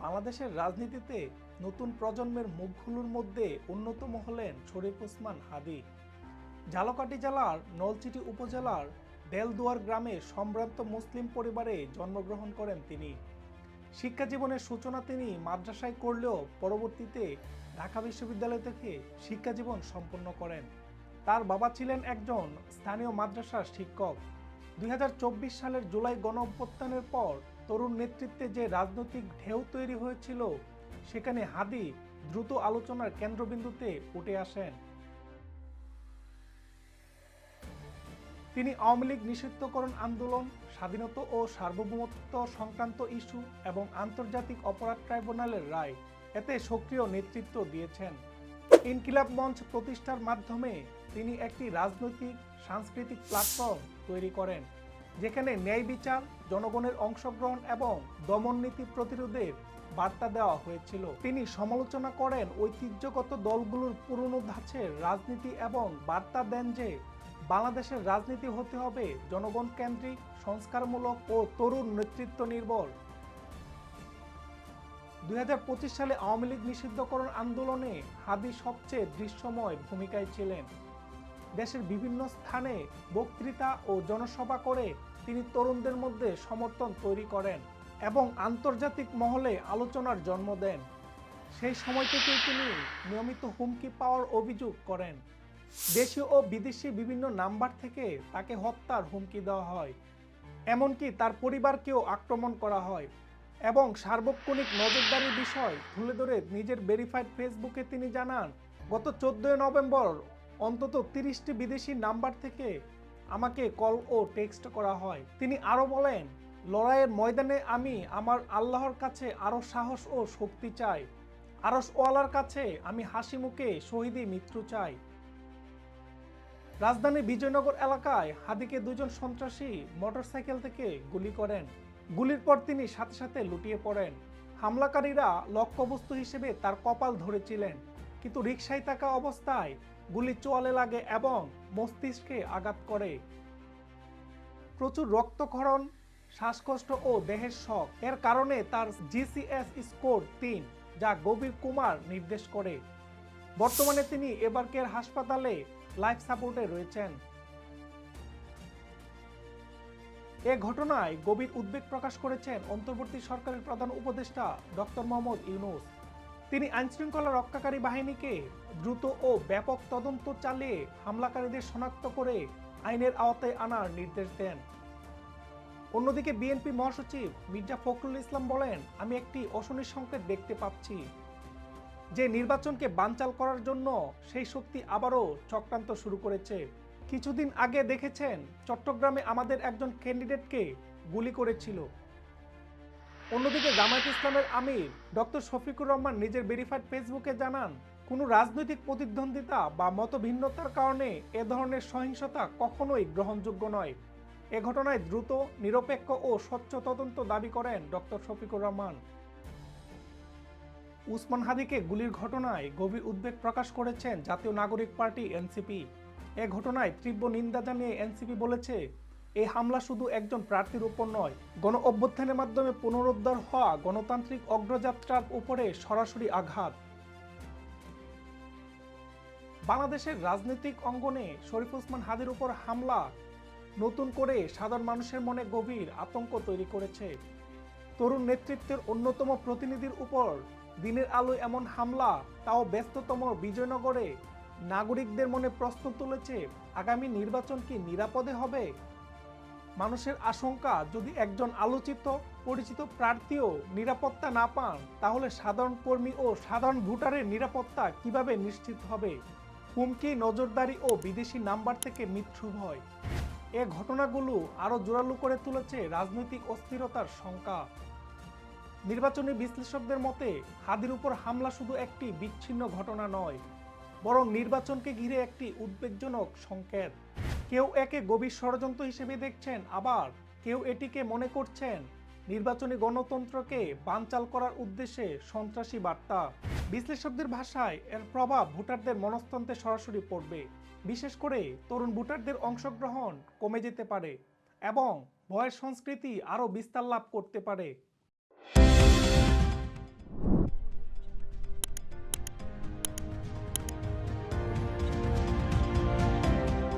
বাংলাদেশের রাজনীতিতে নতুন প্রজন্মের মুখগুলোর মধ্যে অন্যতম হলেন শরীফ ওসমান হাদি। ঝালকাঠি জেলার নলচিটি উপজেলার দেলদুয়ার গ্রামে সম্ভ্রান্ত মুসলিম পরিবারে জন্মগ্রহণ করেন তিনি। শিক্ষা জীবনের সূচনা তিনি মাদ্রাসায় করলেও পরবর্তীতে ঢাকা বিশ্ববিদ্যালয় থেকে শিক্ষা জীবন সম্পন্ন করেন। তার বাবা ছিলেন একজন স্থানীয় মাদ্রাসার শিক্ষক। দুই হাজার চব্বিশ সালের জুলাই গণ পর তরুণ নেতৃত্বে যে রাজনৈতিক ঢেউ তৈরি হয়েছিল, সেখানে হাদি দ্রুত আলোচনার কেন্দ্রবিন্দুতে উঠে আসেন। তিনি আওয়ামী লীগ নিষিদ্ধকরণ আন্দোলন, স্বাধীনতা ও সার্বভৌমত্ব সংক্রান্ত ইস্যু এবং আন্তর্জাতিক অপরাধ ট্রাইব্যুনালের রায়, এতে সক্রিয় নেতৃত্ব দিয়েছেন। ইনকিলাব মঞ্চ প্রতিষ্ঠার মাধ্যমে তিনি একটি রাজনৈতিক, সাংস্কৃতিক প্ল্যাটফর্ম তৈরি করেন। যেখানে ন্যায় বিচার, জনগণের অংশগ্রহণ এবং দমননীতি প্রতিরোধের বার্তা দেওয়া হয়েছিল। তিনি সমালোচনা করেন ঐতিহ্যগত দলগুলোর পুরনো ধাঁচের রাজনীতি এবং বার্তা দেন যে বাংলাদেশের রাজনীতি হতে হবে জনগণ কেন্দ্রিক, সংস্কারমূলক ও তরুণ নেতৃত্ব নির্ভর। দুই হাজার পঁচিশ সালে আওয়ামী লীগ নিষিদ্ধকরণ আন্দোলনে হাদি সবচেয়ে দৃশ্যময় ভূমিকায় ছিলেন। দেশের বিভিন্ন স্থানে বক্তৃতা ও জনসভা করে তিনি তরুণদের মধ্যে সমর্থন তৈরি করেন এবং আন্তর্জাতিক মহলে আলোচনার জন্ম দেন। সেই সময় থেকেই তিনি নিয়মিত হুমকি পাওয়ার অভিযোগ করেন। দেশীয় ও বিদেশি বিভিন্ন নাম্বার থেকে তাকে হত্যার হুমকি দেওয়া হয়। এমনকি তার পরিবারকেও আক্রমণ করা হয় এবং সার্বক্ষণিক নজরদারির বিষয় তুলে ধরে নিজের ভেরিফাইড ফেসবুকে তিনি জানান, গত চোদ্দই নভেম্বর অন্তত তিরিশটি বিদেশি নাম্বার থেকে আমাকে কল ও টেক্সট করা হয়। তিনি আরও বলেন, লড়াইয়ের ময়দানে আমি আমার আল্লাহর কাছে আরও সাহস ও শক্তি চাই। আরস ওয়ালার কাছে আমি হাসি মুখে শহীদি মৃত্যু চাই। রাজধানী বিজয়নগর এলাকায় হাদিকে দুজন সন্ত্রাসী মোটরসাইকেল থেকে গুলি করেন। গুলির পর তিনি সাথে সাথে লুটিয়ে পড়েন। হামলাকারীরা লক্ষ্যবস্তু হিসেবে তার কপাল ধরেছিলেন, কিন্তু রিকশায় থাকা অবস্থায় গুলি চোয়ালে লাগে এবং মস্তিষ্কে আঘাত করে। প্রচুর রক্তক্ষরণ, শ্বাসকষ্ট ও দেহের শখ এর কারণে তার জিসিএস স্কোর তিন, যা গভীর কুমার নির্দেশ করে। বর্তমানে তিনি এবারকের হাসপাতালে লাইফ সাপোর্টে রয়েছেন। এ ঘটনায় গভীর উদ্বেগ প্রকাশ করেছেন অন্তর্বর্তী সরকারের প্রধান উপদেষ্টা ডক্টর মোহাম্মদ ইউনুস। তিনি আইনশৃঙ্খলা রক্ষাকারী বাহিনীকে দ্রুত ও ব্যাপক তদন্ত চালিয়ে হামলাকারীদের শনাক্ত করে আইনের আওতায় আনার নির্দেশ দেন। অন্যদিকে বিএনপি মহাসচিব মির্জা ফখরুল ইসলাম বলেন, আমি একটি অশনি সংকেত দেখতে পাচ্ছি। যে নির্বাচনকে বানচাল করার জন্য সেই শক্তি আবারও চক্রান্ত শুরু করেছে। কিছুদিন আগে দেখেছেন, চট্টগ্রামে আমাদের একজন ক্যান্ডিডেটকে গুলি করেছিল। অন্যদিকে জামায়াত ইসলামের আমির ডক্টর শফিকুর রহমান নিজের ভেরিফাইড ফেসবুকে জানান, কোনো রাজনৈতিক প্রতিদ্বন্দ্বিতা বা মতভিন্নতার কারণে এ ধরনের সহিংসতা কখনোই গ্রহণযোগ্য নয়। এ ঘটনায় দ্রুত, নিরপেক্ষ ও স্বচ্ছ তদন্ত দাবি করেন ডক্টর শফিকুর রহমান। উসমান হাদিকে গুলির ঘটনায় গভীর উদ্বেগ প্রকাশ করেছেন জাতীয় নাগরিক পার্টি এনসিপি। এ ঘটনায় তীব্র নিন্দা জানিয়ে এনসিপি বলেছে এই হামলা শুধু একজন প্রার্থীর উপর নয়, গণ অভ্যুত্থানের মাধ্যমে পুনরুদ্ধার হওয়া গণতান্ত্রিক অগ্রযাত্রার উপরে সরাসরি আঘাত। বাংলাদেশের রাজনৈতিক অঙ্গনে শরীফ ওসমান হাদির উপর হামলা নতুন করে সাধারণ মানুষের মনে গভীর আতঙ্ক তৈরি করেছে। তরুণ নেতৃত্বের অন্যতম প্রতিনিধির উপর দিনের আলোয় এমন হামলা, তাও ব্যস্ততম বিজয়নগরে নাগরিকদের মনে প্রশ্ন তুলেছে, আগামী নির্বাচন কি নিরাপদে হবে? মানুষের আশঙ্কা, যদি একজন আলোচিত, পরিচিত প্রার্থীও নিরাপত্তা না পান, তাহলে সাধারণ কর্মী ও সাধারণ ভোটারের নিরাপত্তা কীভাবে নিশ্চিত হবে? হুমকি, নজরদারি ও বিদেশি নাম্বার থেকে মৃত্যু ভয়। এ ঘটনাগুলো আরও জোরালো করে তুলেছে রাজনৈতিক অস্থিরতার শঙ্কা। নির্বাচনী বিশ্লেষকদের মতে, হাদির উপর হামলা শুধু একটি বিচ্ছিন্ন ঘটনা নয়, বরং নির্বাচনকে ঘিরে একটি উদ্বেগজনক সংকেত। কেউ একে গভীর ষড়যন্ত্র হিসেবে দেখছেন, আবার কেউ এটিকে মনে করছেন নির্বাচনী গণতন্ত্রকে বানচাল করার উদ্দেশ্যে সন্ত্রাসী বার্তা। বিশ্লেষকদের ভাষায় এর প্রভাব ভোটারদের মনস্তন্ত্রে সরাসরি পড়বে। বিশেষ করে তরুণ ভোটারদের অংশগ্রহণ কমে যেতে পারে এবং ভয়ের সংস্কৃতি আরও বিস্তার লাভ করতে পারে।